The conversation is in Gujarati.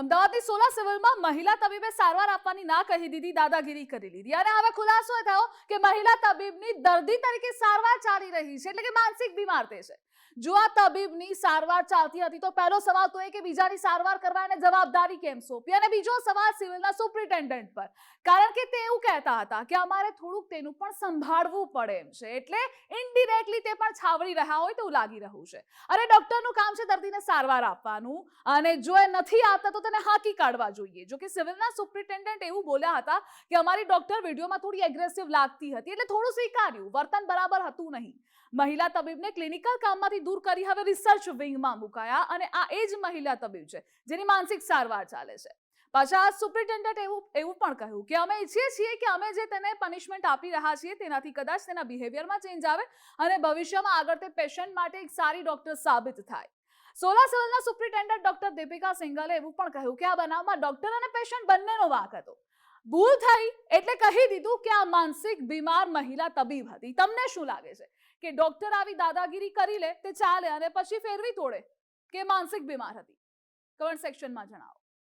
અમદાવાદની સોલા સિવિલમાં મહિલા તબીબે સારવાર આપવાની ના કહી દીધી, દાદાગીરી કરી લીધી. અને હવે ખુલાસો થયો કે મહિલા તબીબની દર્દી તરીકે સારવાર ચાલી રહી છે, એટલે કે માનસિક બીમાર તે છે. જો આ તબીબની સારવાર ચાલતી હતી, તો પહેલો સવાલ તો એ કે બીજાની સારવાર કરવા એને જવાબદારી કેમ સોંપી? અને બીજો સવાલ સિવિલના સુપ્રિન્ટેન્ડન્ટ પર. કારણ કે તે એવું કહેતા હતા કે અમારે થોડુંક તેનું પણ સંભાળવું પડે એમ છે. એટલે ઇનડિરેક્ટલી તે પણ છાવરી રહ્યા હોય તેવું લાગી રહ્યું છે. અને ડોક્ટરનું કામ છે દર્દીને સારવાર આપવાનું. અને જો એ નથી આપતા તો તેને હાકી કાઢવા જોઈએ. જો કે સિવિલના સુપ્રિન્ટેન્ડન્ટ એવું બોલ્યા હતા કે અમારી ડોક્ટર વિડીયોમાં થોડી એગ્રેસિવ લાગતી હતી એટલે થોડું સ્વીકાર્યું. વર્તન બરાબર હતું નહીં. મહિલા તબીબને ક્લિનિકલ કામમાંથી દૂર કરી હવે રિસર્ચ વિંગમાં મુકાયા અને આ એ જ મહિલા તબીબ છે, જેની માનસિક સારવાર ચાલે છે. પાછા સુપ્રિન્ટેન્ડન્ટ એવું એવું પણ કહ્યું કે અમે ઈચ્છીએ છીએ કે અમે જે તેને પનિશમેન્ટ આપી રહ્યા છીએ તેનાથી કદાચ તેના બિહેવિયરમાં ચેન્જ આવે અને ભવિષ્યમાં આગળ તે પેશન્ટ માટે એક સારી ડોક્ટર સાબિત થાય. સોલા સિવિલના સુપ્રિન્ટેન્ડન્ટ ડોક્ટર દીપિકા સિંગલે એવું પણ કહ્યું કે આ બનાવમાં ડોક્ટર અને પેશન્ટ બંનેનો વાંક હતો. ભૂલ થઈ એટલે કહી દીધું કે આ માનસિક બીમાર મહિલા તબીબ હતી. તમને શું લાગે છે કે ડોક્ટર આવી દાદાગીરી કરી લે, તે ચાલે અને પછી ફેરવી તોડે કે માનસિક બીમાર હતી? કમેન્ટ સેક્શનમાં જણાવો.